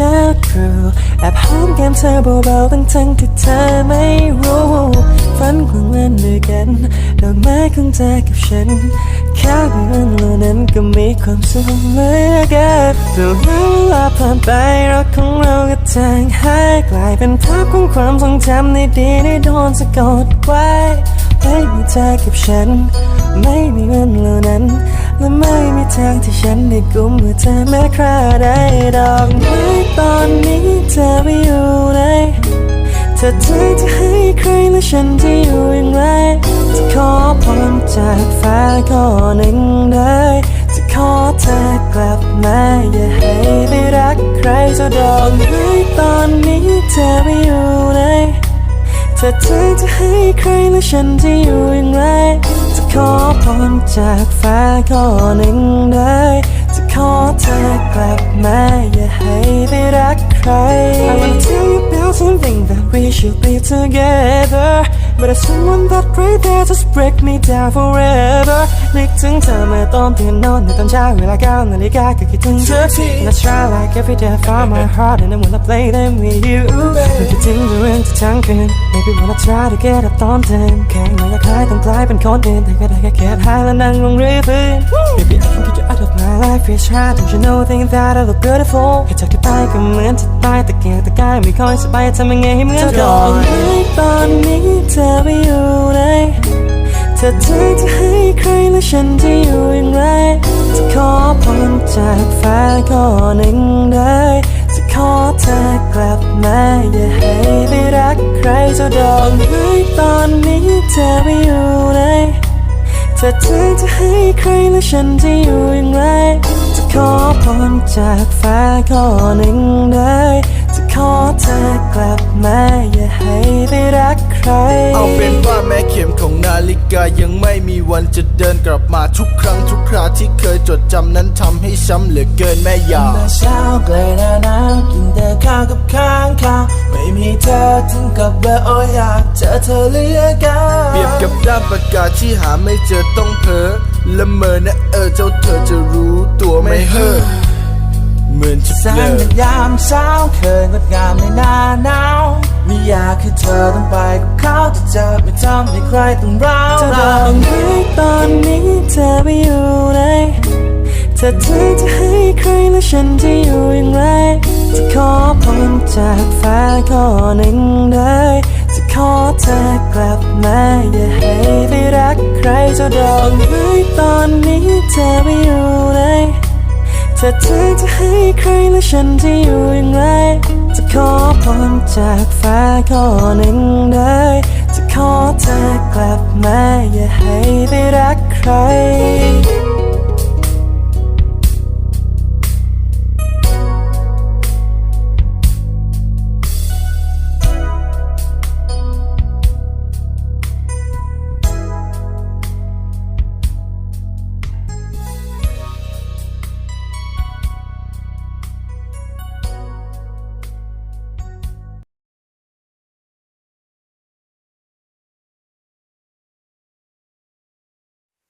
ช้าครูแอบหอมแก้มเธอเบาๆทั้งทั้งๆที่เธอไม่รู้ฝันกลางวันด้วยกันดอกไม้ของเธอกับฉันแค่เพียงเหล่านั้นก็มีความสุขเหมือนกันแต่เวลาผ่านไปรักของเราก็จางหายกลายเป็นภาพของความทรงจำในดีที่โดนสะกดไว้ไม่มีเธอกับฉัน ไม่มีวันเหล่านั้นและไม่ ทางที่ฉันได้กุมมือเธอแม้คราใดดอกไม้ตอนนี้เธอไม่อยู่ไหนเธอเธอจะให้ใครและฉันจะอยู่อย่างไร จะขอพรจากฟ้าข้อหนึ่งได้จะขอเธอกลับมาอย่าให้ไปรักใครจะดอกไม้ตอนนี้เธอไม่อยู่ไหนเธอจะให้ใครและฉันจะอยู่อย่างไร ขอพรจากฟ้าก็หนึ่งได้ จะขอเธอกลับมาอย่าให้ไปรักใคร I wanna tell you about something that we should be together But there's someone that right there just break me down forever นึกถึงเธอเมื่อตอนตื่นนอนในตอนเช้าเวลาเก้านาฬิกาก็คิดถึงเธอ And I try like every day from my heart and I wanna play them with you นึกคิดถึงเรื่องที่ทั้งคืน Maybe wanna try to get up ตอนเดินแค่ไม่อยากหายต้องกลายเป็นคนอื่นแต่ก็ได้แค่เก็บหายและนั่งลงเรือพื้น Baby I life it's hard don't you know think that I look beautiful แค่จากที่ตายก็เหมือนจะตายแต่แก่แต่กายไม่ค่อยสบายทำยังไงให้เหมือนก่อนตอนนี้เธอไม่อยู่ไหนถ้าเธอจะให้ใครและฉันจะอยู่อย่างไรจะขอพรจากฟ้าข้อหนึ่งได้จะขอเธอกลับมาอย่าให้ไปรักใครจะดอกไม้ตอนนี้เธอไม่อยู่ไหน ถ้าเธอจะให้ใครและฉันจะอยู่อย่างไร จะขอพรจากฟ้าข้อหนึ่งได้ ขอเธอกลับมาอย่าให้ไปรักใคร เอาเป็นว่าแม้เข็มของนาฬิกายังไม่มีวันจะเดินกลับมาทุกครั้งทุกคราที่เคยจดจำนั้นทำให้ช้ำเหลือเกินแม่ยาเมื่อเช้าไกลหน้าหนาวกินแต่ข้าวกับข้างข้าวไม่มีเธอถึงกับว่าโอ้ยอยากเจอเธอเหลือเกินเปรียบกับด้านประกาศที่หาไม่เจอต้องเพ้อละเมอนะเออเจ้าเธอจะรู้ตัวไม่เฮ้อ เหมือนจะแสเบลงยามเช้าเคยงดงามในหน้าหนาวไม่อยากให้เธอต้องไปกับเขาที่จะไม่ทำให้ใครต้องร้าวจะบราอกไว้ตอนนี้เธอไม่อยู่ไหนถ้าเธอจะให้ใครและฉันจะอยู่อย่างไรจะขอพรจากฟ้าข้อหนึ่งได้จะขอเธอกลับมาอย่าให้ไปรักใครจะดอกไม้ตอนนี้เธอไม่อยู่ไหน ถ้าเธอจะให้ใครและฉันจะอยู่อย่างไร จะขอพรจากฟ้าข้อหนึ่งได้ จะขอเธอกลับมาอย่าให้ไปรักใคร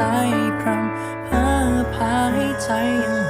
ให้ใจพรำเพ้อพาให้ใจยัง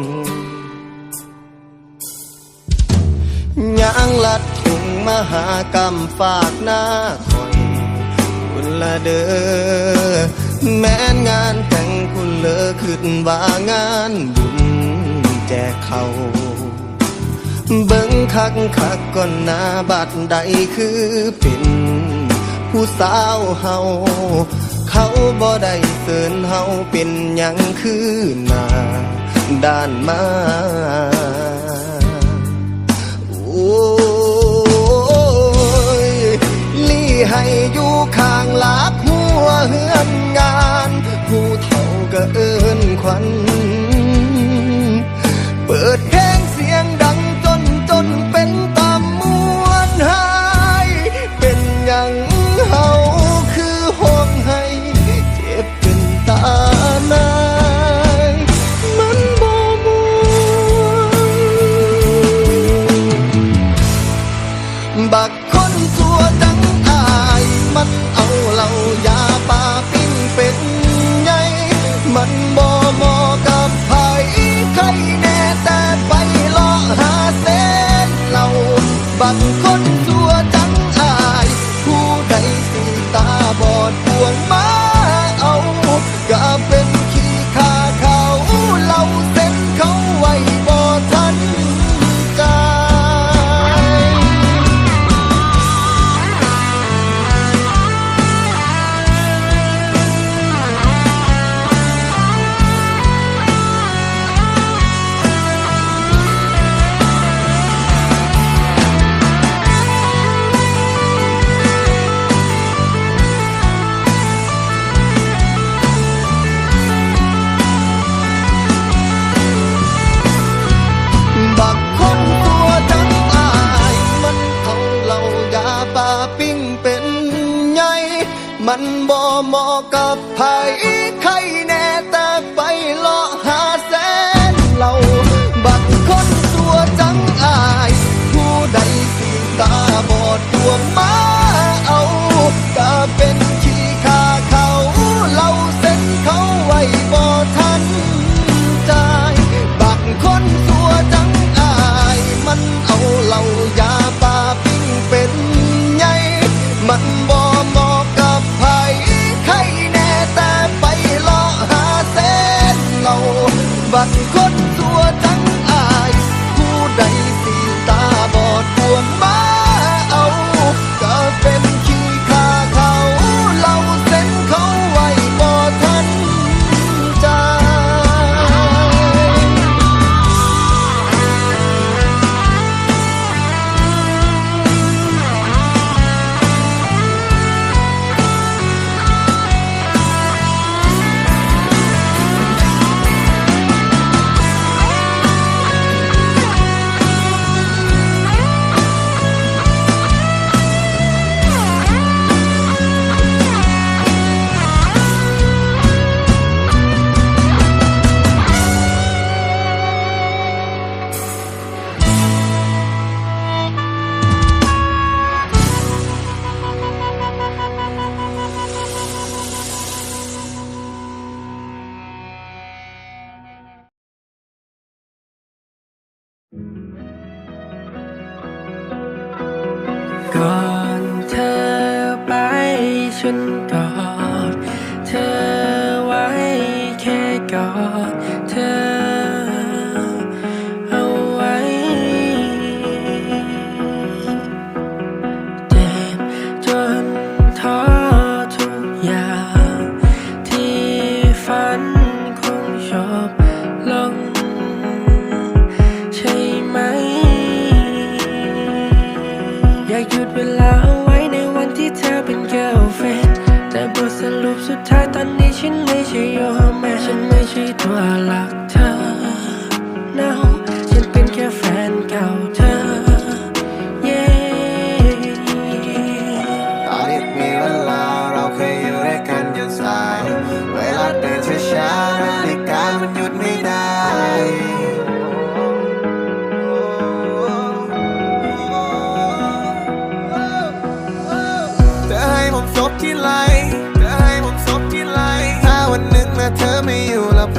ยางลัดถุงมหากรรมฝากหน้าคอยคุณละเด้อแม้นงานแต่งคุณเลอขึ้นว่างานบุญแจกเขาเบิ่งคักคักก่อนหน้าบัดใดคือเป็นผู้สาวเฮาเขาบ่ได้เสินเฮาเป็นหยังคือหน้าด้านมา ยลี่ให้อยู่ข้างลากหัวเฮือนงานผู้เฒ่าก็เอินควัน เปิด ค่ ไม่ใ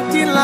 บที่ไหล